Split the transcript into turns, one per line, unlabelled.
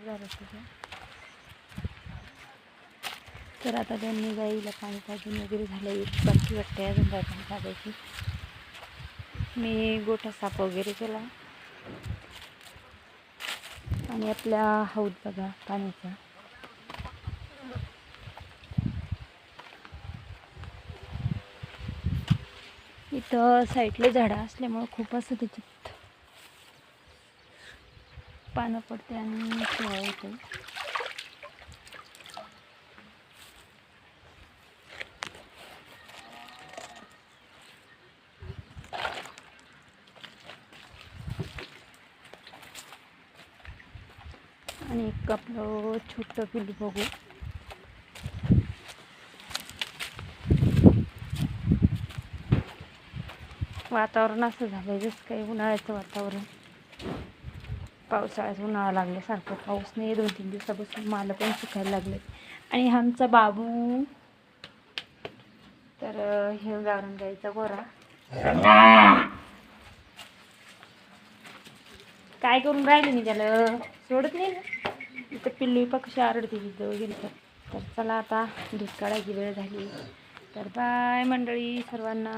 खराब झालं तुझं तर आता त्यांनी गाईला पाणी पाजून वगैरे झालं. एक बाकी वाटते अजून काय पाणी पाजायची मी गोठा साफ वगैरे केला. आणि आपल्या हौद बघा पाण्याचा. इथं साईडला झाडं असल्यामुळं खूप असं त्याच्यात पानं पडते आणि होते आणि एक आपलं छोटं पिल्लू बघू. वातावरण असं झालं जसं काही उन्हाळ्याचं वातावरण. पावसाळ्यात उन्हाळा लागल्यासारखं पाऊस नाही दोन तीन दिवसापासून मालं पण सुकायला लागले आणि आमचा बाबू तर हे गावरण गाईचा गोरा. काय करून राहिले मी त्याला? सोडत नाही ना. इथं पिल्लू पक्षी कशी आरडते तिथं गेली तर तर चला आता दूध काढायची वेळ झाली. तर बाय मंडळी सर्वांना.